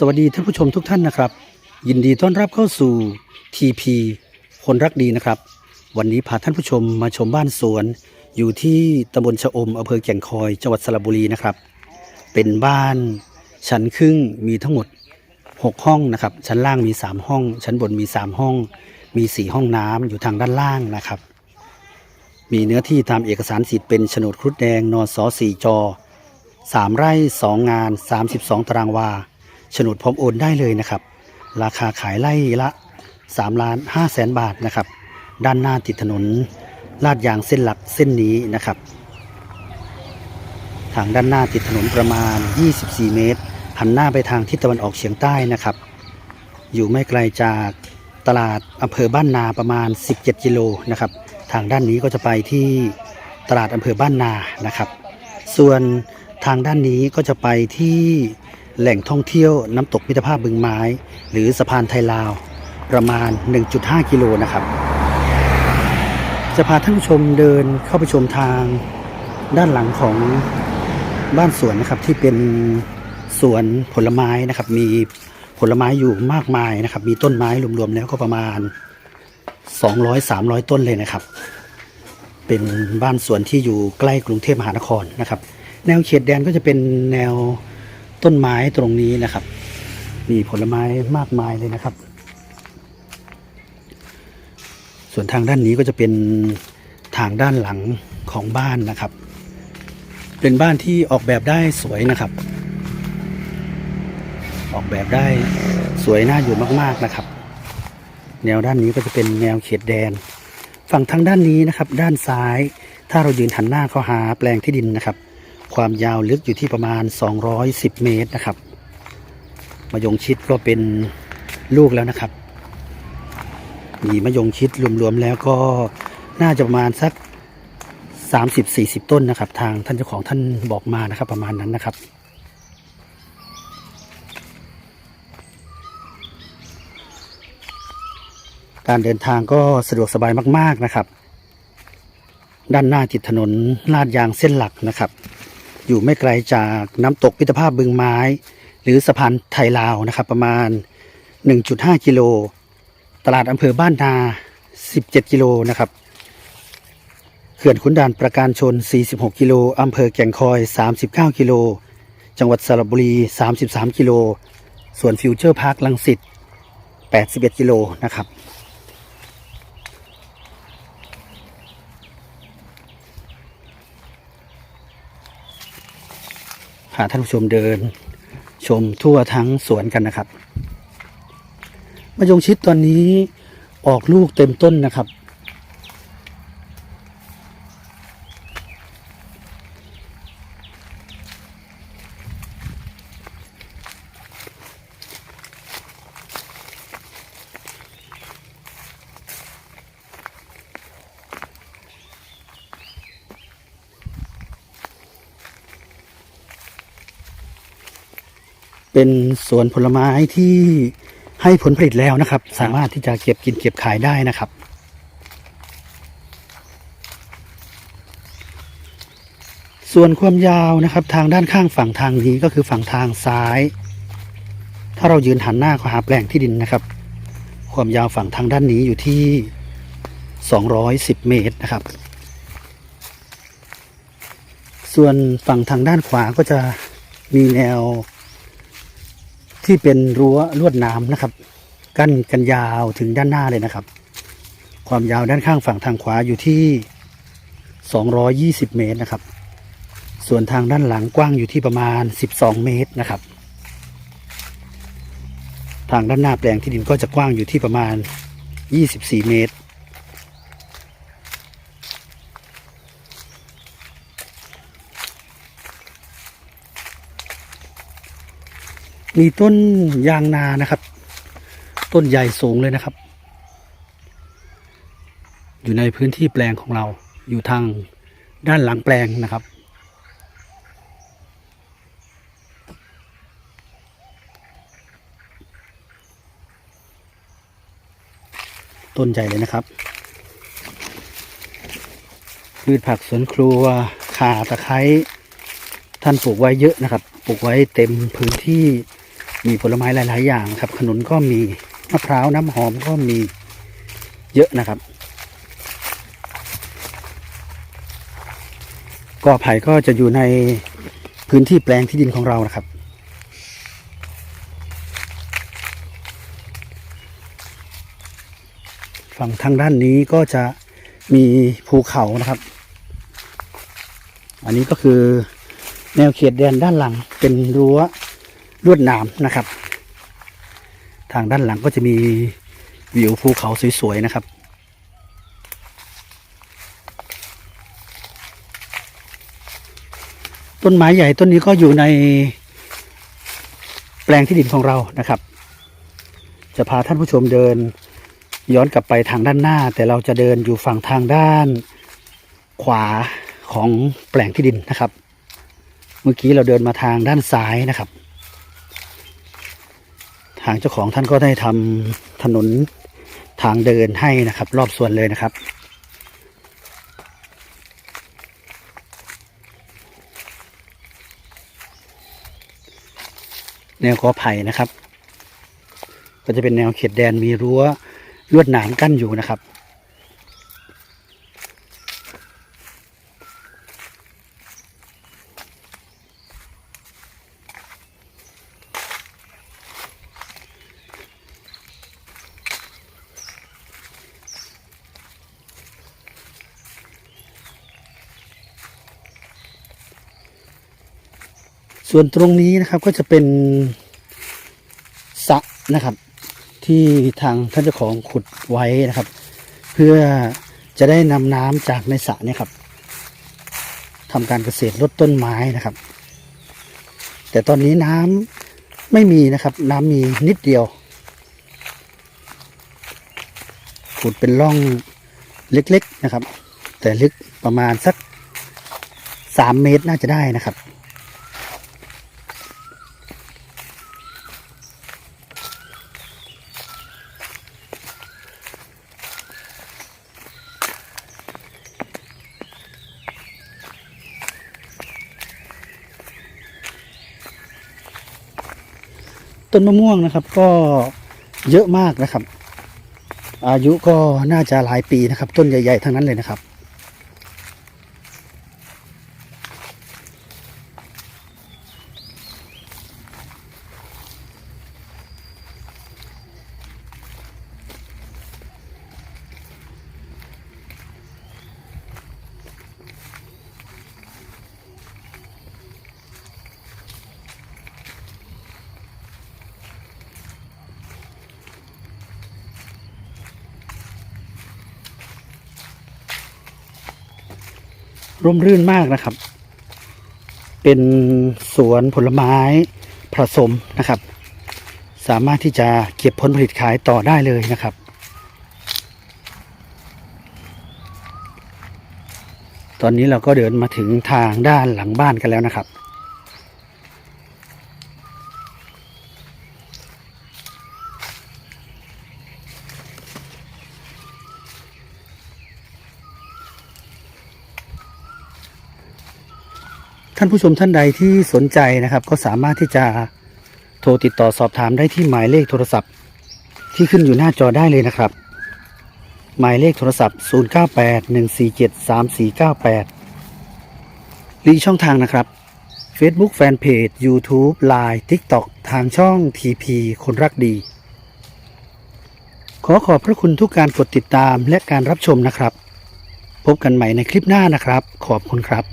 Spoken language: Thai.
สวัสดีท่านผู้ชมทุกท่านนะครับ ยินดีต้อนรับเข้าสู่ TP คนรักดีนะครับ วันนี้พาท่านผู้ชมมาชมบ้านสวน อยู่ที่ตำบลชะอมอำเภอแก่งคอยจังหวัดสระบุรีนะครับ เป็นบ้านชั้นครึ่งมีทั้งหมด 6 ห้องนะครับ ชั้นล่างมี 3 ห้อง ชั้นบนมี 3 ห้อง มี 4 ห้องน้ำอยู่ทางด้านล่างนะครับ มีเนื้อที่ตามเอกสารสิทธิ์เป็นโฉนดครุฑแดงนอสสี่จอสามไร่สองงาน 32 ตารางวา โฉนดพร้อมโอนได้เลยนะครับ ราคาขายไร่ละ3ล้าน5แสนบาทนะครับ ด้านหน้าติดถนนลาดยางเส้นหลักเส้นนี้นะครับ ทางด้านหน้าติดถนนประมาณ 24 เมตร หันหน้าไปทางทิศตะวันออกเฉียงใต้นะครับ อยู่ไม่ไกลจากตลาดอำเภอบ้านนาประมาณ 17 กิโลนะครับ ทางด้านนี้ก็จะไปที่ตลาดอำเภอบ้านนานะครับ ส่วนทางด้านนี้ก็จะไปที่ แหล่งท่องเที่ยวน้ำตกมิตรภาพบึงไม้ หรือสะพานไทยลาว ประมาณ 1.5 กิโลนะครับ จะพาท่านผู้ชมเดินเข้าไปชมทางด้านหลังของบ้านสวนนะครับที่เป็นสวนผลไม้นะครับ มีผลไม้อยู่มากมายนะครับ มีต้นไม้รวมๆแล้วก็ประมาณ 200-300 ต้นเลยนะครับ เป็นบ้านสวนที่อยู่ใกล้กรุงเทพมหานครนะครับ แนวเขตแดนก็จะเป็นแนว ต้นไม้ตรงนี้นะครับ มีผลไม้มากมายเลยนะครับ ส่วนทางด้านนี้ก็จะเป็นทางด้านหลังของบ้านนะครับ เป็นบ้านที่ออกแบบได้สวยนะครับ ออกแบบได้สวยน่าอยู่มากๆนะครับ แนวด้านนี้ก็จะเป็นแนวเขตแดน ฝั่งทางด้านนี้นะครับ ด้านซ้าย ถ้าเรายืนหันหน้าเข้าหาแปลงที่ดินนะครับ ความยาวลึกอยู่ที่ประมาณ 210 เมตรนะครับ มะยงชิดก็เป็นลูกแล้วนะครับ มีมะยงชิดรวมๆแล้วก็น่าจะประมาณสัก 30-40 ต้นนะครับ ทางท่านเจ้าของท่านบอกมานะครับ ประมาณนั้นนะครับการเดินทางก็สะดวกสบายมาก ๆ นะครับ ด้านหน้าติดถนนลาดยางเส้นหลักนะครับ อยู่ไม่ไกลจากน้ำตกพิตรภาพบึงไม้ หรือสะพานไทยลาวนะครับ ประมาณ 1.5 กิโล ตลาดอำเภอบ้านนา 17 กิโลนะครับเขื่อนขุนด่านประการชน 46 กิโลอำเภอแก่งคอย 39 กิโล จังหวัดสระบุรี 33 กิโล ส่วนฟิวเจอร์พาร์คลังสิต81 กิโลนะครับาท่านผู้ชมเดิน ชมทั่วทั้งสวนกันนะครับมะยงชิดตอนนี้ออกลูกเต็มต้นนะครับ เป็นสวนผลไม้ที่ให้ผลผลิตแล้วนะครับ สามารถที่จะเก็บกินเก็บขายได้นะครับ ส่วนความยาวนะครับ ทางด้านข้างฝั่งทางนี้ก็คือฝั่งทางซ้าย ถ้าเรายืนหันหน้าเข้าหาแปลงที่ดินนะครับ ความยาวฝั่งทางด้านนี้อยู่ที่ 210 เมตรนะครับ ส่วนฝั่งทางด้านขวาก็จะมีแนว ที่เป็นรั้วลวดน้ำนะครับ กั้นกันยาวถึงด้านหน้าเลยนะครับ ความยาวด้านข้างฝั่งทางขวาอยู่ที่ 220 เมตรนะครับ ส่วนทางด้านหลังกว้างอยู่ที่ประมาณ 12 เมตรนะครับ ทางด้านหน้าแปลงที่ดินก็จะกว้างอยู่ที่ประมาณ 24 เมตร มีต้นยางนานะครับ ต้นใหญ่สูงเลยนะครับ อยู่ในพื้นที่แปลงของเราอยู่ทางด้านหลังแปลงนะครับ ต้นใหญ่เลยนะครับพืชผักสวนครัวข่าตะไคร้ท่านปลูกไว้เยอะนะครับ ปลูกไว้เต็มพื้นที่ มีผลไม้หลาย ๆ อย่างครับ ขนุนก็มีมะพร้าวน้ำหอมก็มีเยอะนะครับกอไผ่ก็จะอยู่ในพื้นที่แปลงที่ดินของเรานะครับ ฝั่งทางด้านนี้ก็จะมีภูเขานะครับ อันนี้ก็คือแนวเขตแดนด้านหลังเป็นรั้ว ลวดนามนะครับ ทางด้านหลังก็จะมีวิวภูเขาสวยๆนะครับ ต้นไม้ใหญ่ต้นนี้ก็อยู่ในแปลงที่ดินของเรานะครับ จะพาท่านผู้ชมเดินย้อนกลับไปทางด้านหน้า แต่เราจะเดินอยู่ฝั่งทางด้านขวาของแปลงที่ดินนะครับ เมื่อกี้เราเดินมาทางด้านซ้ายนะครับางเจ้าของท่านก็ได้ทำถนนทางเดินให้นะครับ รอบสวนเลยนะครับ แนวกอไผ่นะครับ ก็จะเป็นแนวเขตแดนมีรั้วลวดหนามกั้นอยู่นะครับ ส่วนตรงนี้นะครับก็จะเป็นสระนะครับ ที่ทางท่านเจ้าของขุดไว้นะครับ เพื่อจะได้นำน้ำจากในสระเนี่ยครับทำการเกษตรลดต้นไม้นะครับ แต่ตอนนี้น้ำไม่มีนะครับ น้ำมีนิดเดียวขุดเป็นร่องเล็กๆนะครับ แต่ลึกประมาณสักสามเมตรน่าจะได้นะครับ ต้นมะม่วงนะครับ ก็เยอะมากนะครับ อายุก็น่าจะหลายปีนะครับ ต้นใหญ่ๆทั้งนั้นเลยนะครับ ร่มรื่นมากนะครับ เป็นสวนผลไม้ผสมนะครับ สามารถที่จะเก็บผลผลิตขายต่อได้เลยนะครับ ตอนนี้เราก็เดินมาถึงทางด้านหลังบ้านกันแล้วนะครับ ท่านผู้ชมท่านใดที่สนใจนะครับ ก็สามารถที่จะโทรติดต่อสอบถามได้ที่หมายเลขโทรศัพท์ ที่ขึ้นอยู่หน้าจอได้เลยนะครับ หมายเลขโทรศัพท์ 0981473498 หรือช่องทางนะครับ Facebook Fanpage YouTube Line TikTok ทางช่อง TP คนรักดี ขอขอบพระคุณทุกการกดติดตามและการรับชมนะครับ พบกันใหม่ในคลิปหน้านะครับ ขอบคุณครับ